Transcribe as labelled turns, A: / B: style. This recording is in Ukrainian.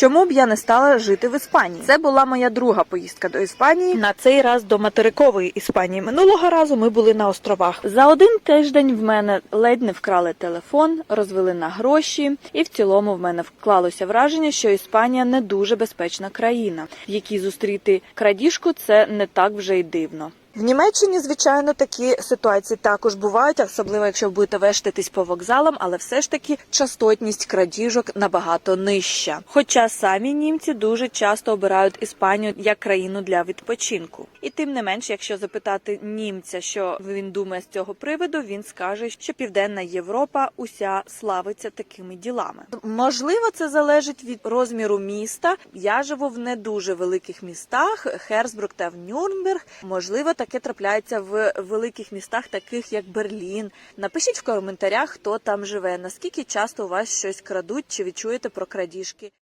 A: Чому б я не стала жити в Іспанії? Це була моя друга поїздка до Іспанії. На цей раз до материкової Іспанії. Минулого разу ми були на островах. За один тиждень в мене ледь не вкрали телефон, розвели на гроші, і в цілому в мене вклалося враження, що Іспанія не дуже безпечна країна, в якій зустріти крадіжку це не так вже й дивно. В Німеччині, звичайно, такі ситуації також бувають, особливо якщо будете вештатись по вокзалам, але все ж таки частотність крадіжок набагато нижча. Хоча самі німці дуже часто обирають Іспанію як країну для відпочинку. І тим не менш, якщо запитати німця, що він думає з цього приводу, він скаже, що Південна Європа уся славиться такими ділами. Можливо, це залежить від розміру міста. Я живу в не дуже великих містах Херсбрук та в Нюрнберг. Можливо, таке трапляється в великих містах, таких як Берлін. Напишіть в коментарях, хто там живе, наскільки часто у вас щось крадуть, чи відчуєте про крадіжки.